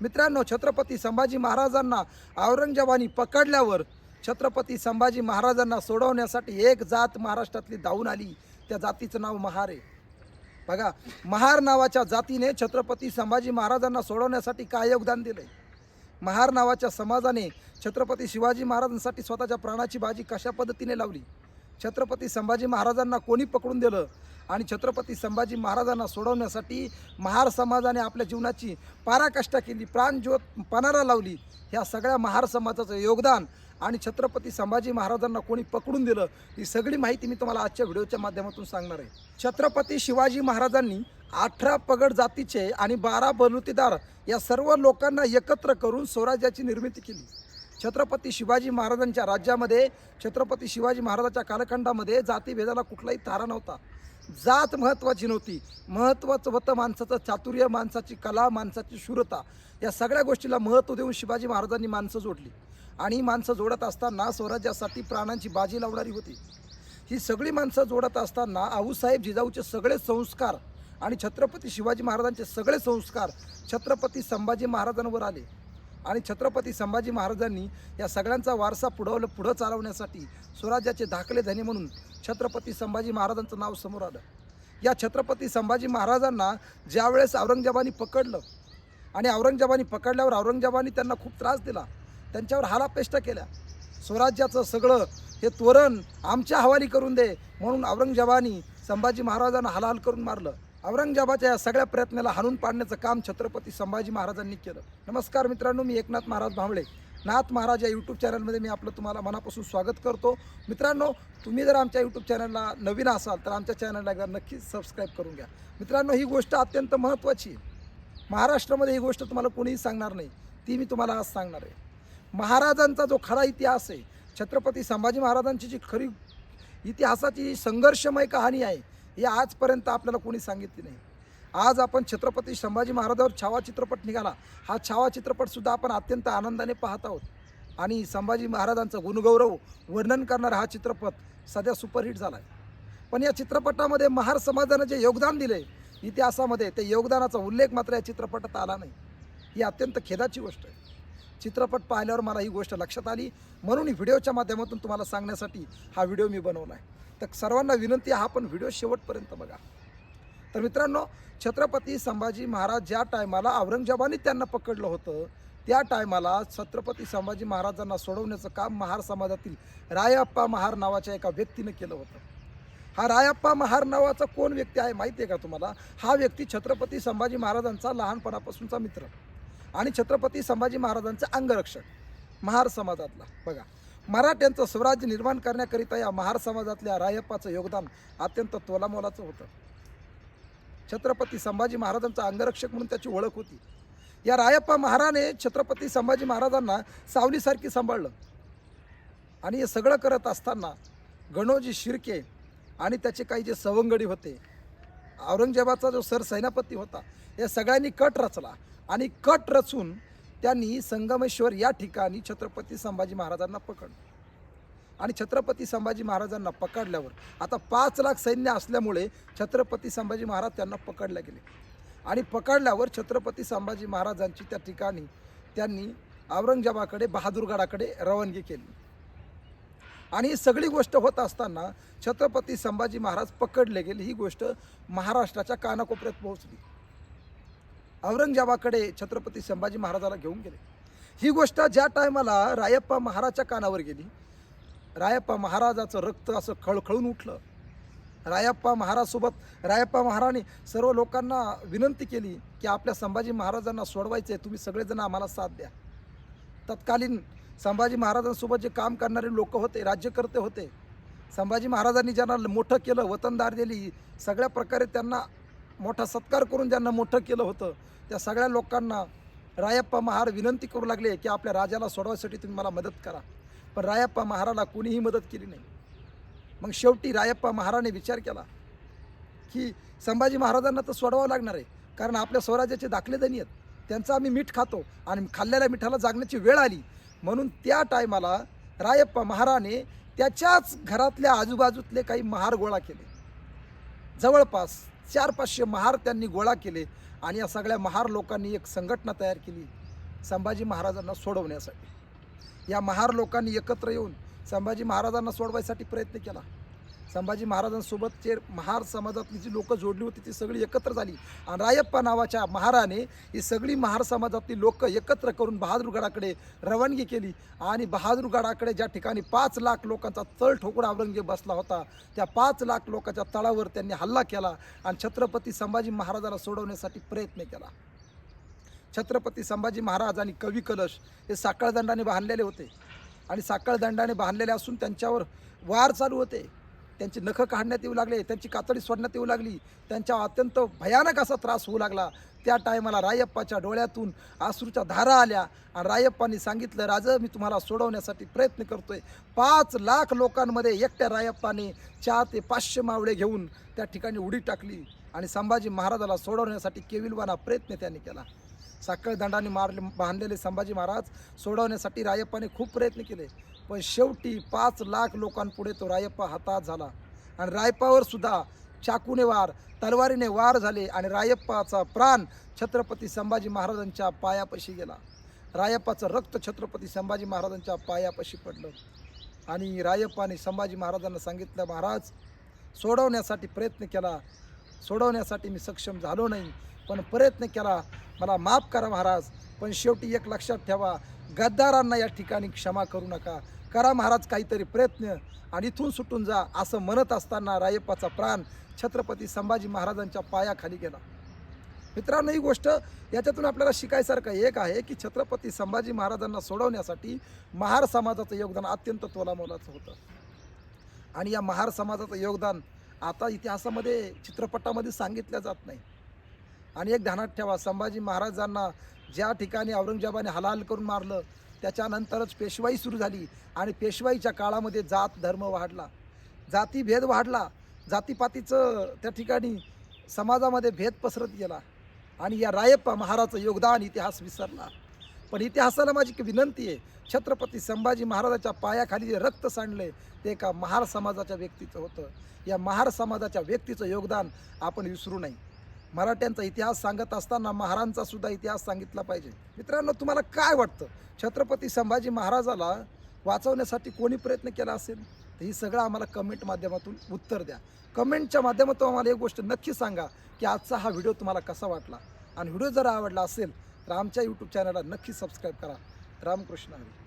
मित्रांनो छत्रपती संभाजी महाराजांना औरंगजेबानी पकडल्यावर छत्रपती संभाजी महाराजांना सोडवण्यासाठी एक जात महाराष्ट्रातली धावून आली. त्या जातीचं नाव महार. आहे बघा महार नावाच्या जातीने छत्रपती संभाजी महाराजांना सोडवण्यासाठी काय योगदान दिलंय? महार नावाच्या समाजाने छत्रपती शिवाजी महाराजांसाठी स्वतःच्या प्राणाची बाजी कशा पद्धतीने लावली? छत्रपती संभाजी महाराजांना कोणी पकडून दिलं आणि छत्रपती संभाजी महाराजांना सोडवण्यासाठी महार समाजाने आपल्या जीवनाची पाराकष्टा केली प्राणज्योत पणारा लावली ह्या सगळ्या महार समाजाचं योगदान आणि छत्रपती संभाजी महाराजांना कोणी पकडून दिलं ही सगळी माहिती मी तुम्हाला आजच्या व्हिडिओच्या माध्यमातून सांगणार आहे. छत्रपती शिवाजी महाराजांनी अठरा पगड जातीचे आणि बारा बलुतेदार या सर्व लोकांना एकत्र करून स्वराज्याची निर्मिती केली. छत्रपती शिवाजी महाराजांच्या राज्यामध्ये छत्रपती शिवाजी महाराजांच्या कालखंडामध्ये जातीभेदाला कुठलाही तारा नव्हता. जात महत्त्वाची नव्हती. महत्त्वाचं होतं माणसाचं चातुर्य माणसाची कला माणसाची शूरता. या सगळ्या गोष्टीला महत्त्व देऊन शिवाजी महाराजांनी माणसं जोडली. आणि माणसं जोडत असताना स्वराज्यासाठी प्राणांची बाजी लावणारी होती. ही सगळी माणसं जोडत असताना आऊसाहेब जिजाऊचे सगळे संस्कार आणि छत्रपती शिवाजी महाराजांचे सगळे संस्कार छत्रपती संभाजी महाराजांवर आले. आणि छत्रपती संभाजी महाराजांनी या सगळ्यांचा वारसा पुढवलं पुढं चालवण्यासाठी स्वराज्याचे धाकले धनी म्हणून छत्रपती संभाजी महाराजांचं नाव समोर आलं. या छत्रपती संभाजी महाराजांना ज्यावेळेस औरंगजेबाने पकडलं आणि औरंगजेबाने पकडल्यावर औरंगजेबाने त्यांना खूप त्रास दिला त्यांच्यावर हालापेष्टा केल्या. स्वराज्याचं सगळं हे त्वरण आमच्या हवाली करून दे म्हणून औरंगजेबाने संभाजी महाराजांना हलाल करून मारलं. औरंगजेबाच्या या सगळ्या प्रयत्नाला हाणून पाडण्याचं काम छत्रपती संभाजी महाराजांनी केलं. नमस्कार मित्रांनो मी एकनाथ महाराज भांबळे. नाथ महाराज या यूट्यूब चॅनलमध्ये मी आपलं तुम्हाला मनापासून स्वागत करतो. मित्रांनो तुम्ही जर आमच्या यूट्यूब चॅनलला नवीन असाल तर आमच्या चॅनलला एकदा नक्कीच सबस्क्राईब करून घ्या. मित्रांनो ही गोष्ट अत्यंत महत्त्वाची आहे. महाराष्ट्रामध्ये ही गोष्ट तुम्हाला कोणीही सांगणार नाही. ती मी तुम्हाला आज सांगणार आहे. महाराजांचा जो खरा इतिहास आहे छत्रपती संभाजी महाराजांची जी खरी इतिहासाची जी संघर्षमय कहाणी आहे हे आजपर्यंत आपल्याला कोणी सांगितले नाही. आज आपण छत्रपती संभाजी महाराजावर छावा चित्रपट निघाला. हा छावा चित्रपटसुद्धा आपण अत्यंत आनंदाने पाहत आहोत. आणि संभाजी महाराजांचं गुणगौरव वर्णन करणारा हा चित्रपट सध्या सुपरहिट झाला आहे पण या चित्रपटामध्ये महार समाजानं जे योगदान दिले इतिहासामध्ये ते योगदानाचा उल्लेख मात्र या चित्रपटात आला नाही. ही अत्यंत खेदाची गोष्ट आहे. चित्रपट पाहिल्यावर मला ही गोष्ट लक्षात आली. म्हणून व्हिडिओच्या माध्यमातून तुम्हाला सांगण्यासाठी हा व्हिडिओ मी बनवला आहे. तर सर्वांना विनंती हा पण व्हिडिओ शेवटपर्यंत बघा. तर मित्रांनो छत्रपती संभाजी महाराज ज्या टायमाला औरंगजेबाने त्यांना पकडलं होतं त्या टायमाला छत्रपती संभाजी महाराजांना सोडवण्याचं काम महार समाजातील रायप्पा महार नावाच्या एका व्यक्तीनं केलं होतं. हा रायप्पा महार नावाचा कोण व्यक्ती आहे माहिती आहे का तुम्हाला? हा व्यक्ती छत्रपती संभाजी महाराजांचा लहानपणापासूनचा मित्र. आणि छत्रपती संभाजी महाराजांचं अंगरक्षक महार समाजातला. बघा मराठ्यांचं स्वराज्य निर्माण करण्याकरिता या महार समाजातल्या रायप्पाचं योगदान अत्यंत तोलामोलाचं होतं. छत्रपती संभाजी महाराजांचा अंगरक्षक म्हणून त्याची ओळख होती. या रायप्पा महाराने छत्रपती संभाजी महाराजांना सावलीसारखी सांभाळलं. आणि हे सगळं करत असताना गणोजी शिर्के आणि त्याचे काही जे सवंगडी होते औरंगजेबाचा जो सरसेनापती होता या सगळ्यांनी कट रचला. आणि कट रचून त्यांनी संगमेश्वर या ठिकाणी छत्रपती संभाजी महाराजांना पकडलं. आणि छत्रपती संभाजी महाराजांना पकडल्यावर आता पाच लाख सैन्य असल्यामुळे छत्रपती संभाजी महाराज त्यांना पकडले गेले. आणि पकडल्यावर छत्रपती संभाजी महाराजांची त्या ठिकाणी त्यांनी औरंगजेबाकडे बहादूरगडाकडे रवानगी केली. आणि ही सगळी गोष्ट होत असताना छत्रपती संभाजी महाराज पकडले गेले. ही गोष्ट महाराष्ट्राच्या कानाकोपऱ्यात पोहोचली. औरंगजेबाकडे छत्रपती संभाजी महाराजाला घेऊन गेले. ही गोष्ट ज्या टायमाला रायप्पा महाराजच्या कानावर गेली रायप्पा महाराजाचं रक्त असं खळखळून उठलं. रायप्पा महाराजसोबत रायप्पा महाराणी सर्व लोकांना विनंती केली की आपल्या संभाजी महाराजांना सोडवायचे तुम्ही सगळेजण आम्हाला साथ द्या. तत्कालीन संभाजी महाराजांसोबत जे काम करणारे लोक होते राज्यकर्ते होते संभाजी महाराजांनी ज्यांना मोठं केलं वतनदार दिली सगळ्या प्रकारे त्यांना मोठा सत्कार करून ज्यांना मोठं केलं होतं त्या सगळ्या लोकांना रायप्पा महार विनंती करू लागले की आपल्या राजाला सोडवायसाठी तुम्ही मला मदत करा. पण रायप्पा महाराला कोणीही मदत केली नाही. मग शेवटी रायप्पा महाराने विचार केला की संभाजी महाराजांना तर सोडवावं लागणार आहे कारण आपल्या स्वराज्याचे दाखले धनी आहेत. त्यांचं आम्ही मीठ खातो आणि खाल्लेल्या मिठाला जागण्याची वेळ आली. म्हणून त्या टायमाला रायप्पा महाराने त्याच्याच घरातल्या आजूबाजूतले काही महार गोळा केले. जवळपास चार पाचशे महार त्यांनी गोळा केले आणि या सगळ्या महार लोकांनी एक संघटना तयार केली संभाजी महाराजांना सोडवण्यासाठी. या महार लोकांनी एकत्र येऊन संभाजी महाराजांना सोडवायसाठी प्रयत्न केला. संभाजी महाराजांसोबत जे महार समाजातली जी लोकं जोडली होती ती सगळी एकत्र झाली. आणि रायप्पा नावाच्या महाराने ही सगळी महार समाजातली लोकं एकत्र करून बहादूरगडाकडे रवानगी केली. आणि बहादूरगडाकडे ज्या ठिकाणी पाच लाख लोकांचा तळ ठोकून औरंगजेब बसला होता त्या पाच लाख लोकांच्या तळावर त्यांनी हल्ला केला आणि छत्रपती संभाजी महाराजाला सोडवण्यासाठी प्रयत्न केला. छत्रपती संभाजी महाराज आणि कवी कलश हे साखळदंडाने बांधलेले होते. आणि साखळदंडाने बांधलेले असून त्यांच्यावर वार चालू होते. त्यांची नखं काढण्यात येऊ लागले त्यांची कातडी सोडण्यात येऊ लागली त्यांच्या अत्यंत भयानक असा त्रास होऊ लागला. त्या टायमाला रायप्पाच्या डोळ्यातून आसूच्या धारा आल्या आणि रायप्पानी सांगितलं राजं मी तुम्हाला सोडवण्यासाठी प्रयत्न करतोय. पाच लाख लोकांमध्ये एकट्या रायप्पाने चार ते पाचशे मावळे घेऊन त्या ठिकाणी उडी टाकली आणि संभाजी महाराजाला सोडवण्यासाठी केविलवाना प्रयत्न त्यांनी केला. साखळ दंडाने मारले बांधलेले संभाजी महाराज सोडवण्यासाठी रायप्पाने खूप प्रयत्न केले. पण शेवटी पाच लाख लोकांपुढे तो रायप्पा हातात झाला. आणि रायप्पावर सुद्धा चाकूने वार तलवारीने वार झाले आणि रायप्पाचा प्राण छत्रपती संभाजी महाराजांच्या पायापाशी गेला. रायप्पाचं रक्त छत्रपती संभाजी महाराजांच्या पायापाशी पडलं. आणि रायप्पाने संभाजी महाराजांना सांगितलं महाराज सोडवण्यासाठी प्रयत्न केला. सोडवण्यासाठी मी सक्षम झालो नाही पण प्रयत्न केला. मला माफ करा महाराज. पण शेवटी एक लक्षात ठेवा गद्दारांना या ठिकाणी क्षमा करू नका. करा महाराज काहीतरी प्रयत्न आणि इथून सुटून जा असं म्हणत असताना रायप्पाचा प्राण छत्रपती संभाजी महाराजांच्या पायाखाली गेला. मित्रांनो ही गोष्ट याच्यातून आपल्याला शिकायसारखं एक आहे की छत्रपती संभाजी महाराजांना सोडवण्यासाठी महार समाजाचं योगदान अत्यंत तोलामोलाचं होतं. आणि या महार समाजाचं योगदान आता इतिहासामध्ये चित्रपटामध्ये सांगितलं जात नाही. आणि एक ध्यानात ठेवा संभाजी महाराजांना ज्या ठिकाणी औरंगजेबाने हलाल करून मारलं त्याच्यानंतरच पेशवाई सुरू झाली आणि पेशवाईच्या काळामध्ये जात धर्म वाढला. जातीभेद वाढला. जातीपातीचं त्या ठिकाणी समाजामध्ये भेद पसरत गेला आणि या रायप्पा महाराजचं योगदान इतिहास विसरला. पण इतिहासाला माझी एक विनंती आहे छत्रपती संभाजी महाराजाच्या पायाखाली जे रक्त सांडले ते एका महार समाजाच्या व्यक्तीचं होतं. या महार समाजाच्या व्यक्तीचं योगदान आपण विसरू नये मराठ्यांचा इतिहास सांगत असताना महारांचा सुद्धा इतिहास सांगितला पाहिजे. मित्रांनो तुम्हाला काय वाटतं? छत्रपती संभाजी महाराजाला वाचवण्यासाठी कोणी प्रयत्न केला असेल? तर ही सगळं आम्हाला कमेंट माध्यमातून उत्तर द्या. कमेंटच्या माध्यमातून आम्हाला एक गोष्ट नक्की सांगा की आजचा हा व्हिडिओ तुम्हाला कसा वाटला? आणि व्हिडिओ जर आवडला असेल तर आमच्या यूट्यूब चॅनलला नक्की सबस्क्राईब करा. रामकृष्ण हरी.